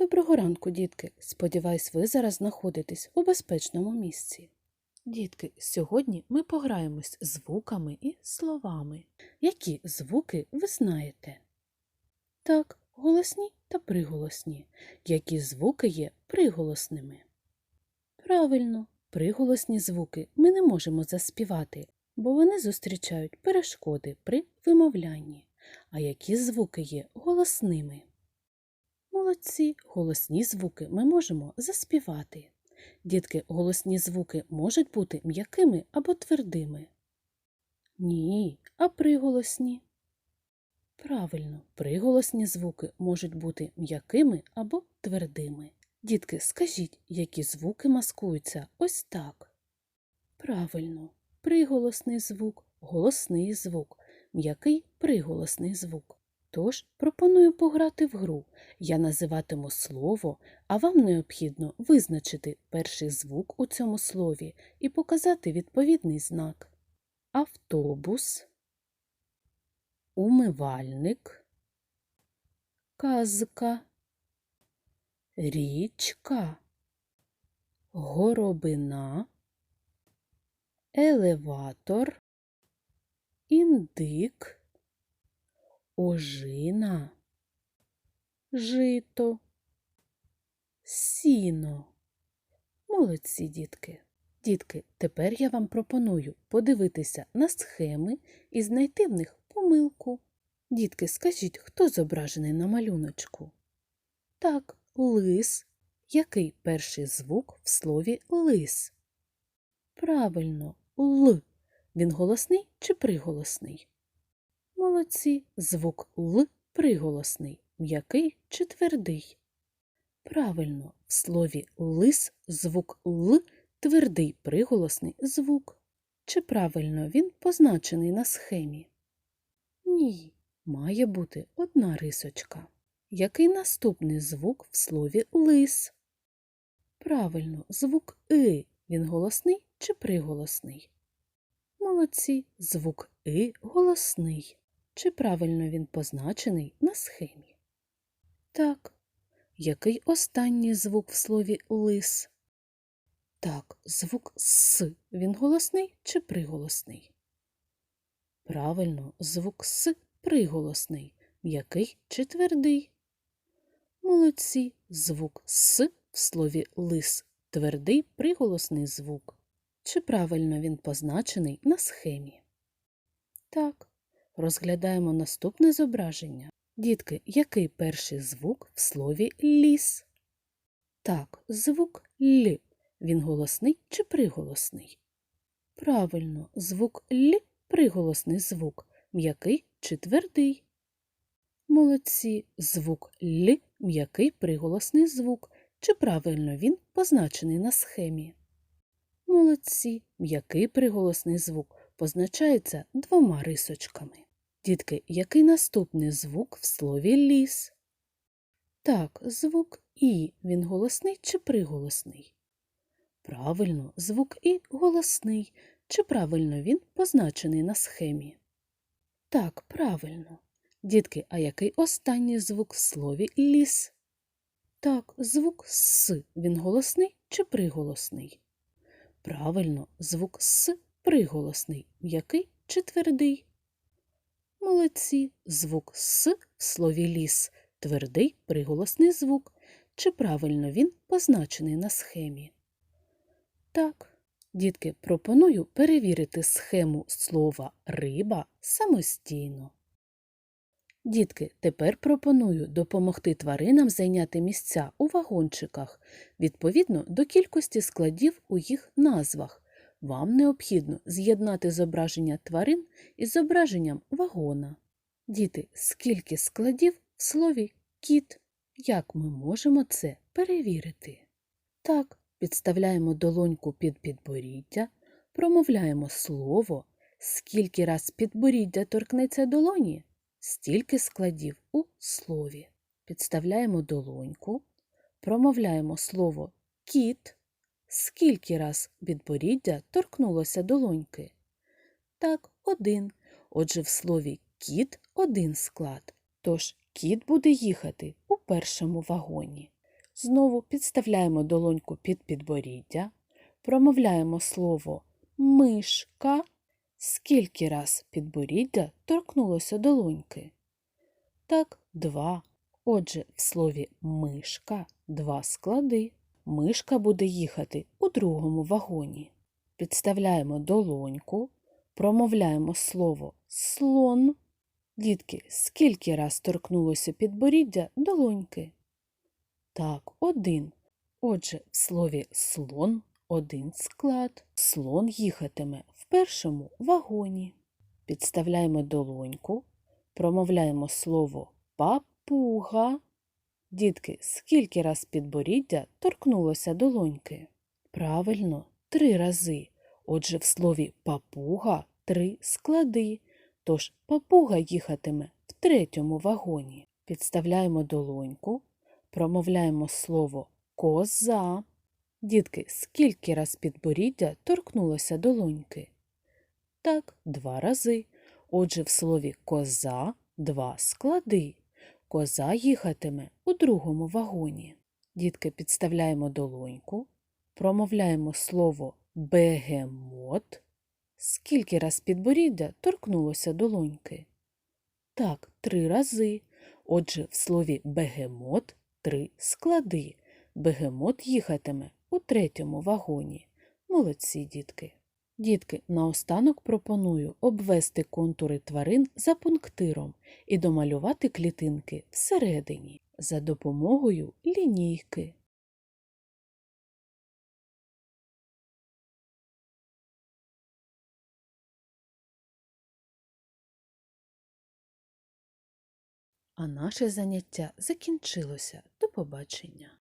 Доброго ранку, дітки. Сподіваюсь, ви зараз знаходитесь у безпечному місці. Дітки, сьогодні ми пограємось звуками і словами. Які звуки ви знаєте? Так, голосні та приголосні. Які звуки є приголосними? Правильно, приголосні звуки ми не можемо заспівати, бо вони зустрічають перешкоди при вимовлянні. А які звуки є голосними? Молодці, голосні звуки ми можемо заспівати. Дітки, голосні звуки можуть бути м'якими або твердими. Ні, а приголосні. Правильно, приголосні звуки можуть бути м'якими або твердими. Дітки, скажіть, які звуки маскуються ось так. Правильно, приголосний звук, голосний звук, м'який приголосний звук. Тож пропоную пограти в гру. Я називатиму слово, а вам необхідно визначити перший звук у цьому слові і показати відповідний знак. Автобус, умивальник, казка, річка, горобина, елеватор, індик ожина, жито, сіно. Молодці, дітки. Дітки, тепер я вам пропоную подивитися на схеми і знайти в них помилку. Дітки, скажіть, хто зображений на малюночку? Так, лис. Який перший звук в слові лис? Правильно, Л. Він голосний чи приголосний? Молодці, звук Л приголосний, м'який чи твердий. Правильно, в слові лис звук Л твердий приголосний звук. Чи правильно він позначений на схемі? Ні, має бути одна рисочка. Який наступний звук в слові лис? Правильно, звук И. Він голосний чи приголосний? Молодці, звук И голосний. Чи правильно він позначений на схемі? Так. Який останній звук в слові лис? Так, звук С. Він голосний чи приголосний? Правильно, звук С приголосний. М'який чи твердий? Молодці, звук С в слові лис твердий приголосний звук. Чи правильно він позначений на схемі? Так. Розглядаємо наступне зображення. Дітки, який перший звук в слові ліс? Так, звук Л. Він голосний чи приголосний? Правильно, звук Л приголосний звук, м'який чи твердий. Молодці, звук Л м'який приголосний звук. Чи правильно він позначений на схемі? Молодці, м'який приголосний звук позначається двома рисочками. Дітки, який наступний звук в слові ліс? Так, звук І. Він голосний чи приголосний? Правильно, звук І голосний. Чи правильно він позначений на схемі? Так, правильно. Дітки, а який останній звук в слові ліс? Так, звук С. Він голосний чи приголосний? Правильно, звук С приголосний, м'який чи твердий? Молодці, звук С в слові ліс твердий приголосний звук. Чи правильно він позначений на схемі? Так, дітки, пропоную перевірити схему слова риба самостійно. Дітки, тепер пропоную допомогти тваринам зайняти місця у вагончиках відповідно до кількості складів у їх назвах. Вам необхідно з'єднати зображення тварин із зображенням вагона. Діти, скільки складів в слові кіт? Як ми можемо це перевірити? Так, підставляємо долоньку під підборіддя, промовляємо слово, скільки раз підборіддя торкнеться долоні, стільки складів у слові. Підставляємо долоньку, промовляємо слово кіт. Скільки раз підборіддя торкнулося долоньки? Так, один. Отже, в слові кіт один склад. Тож кіт буде їхати у першому вагоні. Знову підставляємо долоньку під підборіддя, промовляємо слово мишка. Скільки раз підборіддя торкнулося долоньки? Так, два. Отже, в слові мишка два склади. Мишка буде їхати у другому вагоні. Підставляємо долоньку, промовляємо слово слон. Дітки, скільки раз торкнулося підборіддя долоньки? Так, один. Отже, в слові слон один склад. Слон їхатиме в першому вагоні. Підставляємо долоньку, промовляємо слово папуга. Дітки, скільки раз підборіддя торкнулося долоньки? Правильно, три рази. Отже, в слові папуга три склади. Тож папуга їхатиме в третьому вагоні. Підставляємо долоньку, промовляємо слово коза. Дітки, скільки раз підборіддя торкнулося долоньки? Так, два рази. Отже, в слові коза два склади. Коза їхатиме у другому вагоні. Дітки, підставляємо долоньку, промовляємо слово бегемот. Скільки раз підборіддя торкнулося долоньки? Так, три рази. Отже, в слові бегемот три склади. Бегемот їхатиме у третьому вагоні. Молодці, дітки. Дітки, наостанок пропоную обвести контури тварин за пунктиром і домалювати клітинки всередині за допомогою лінійки. А наше заняття закінчилося. До побачення!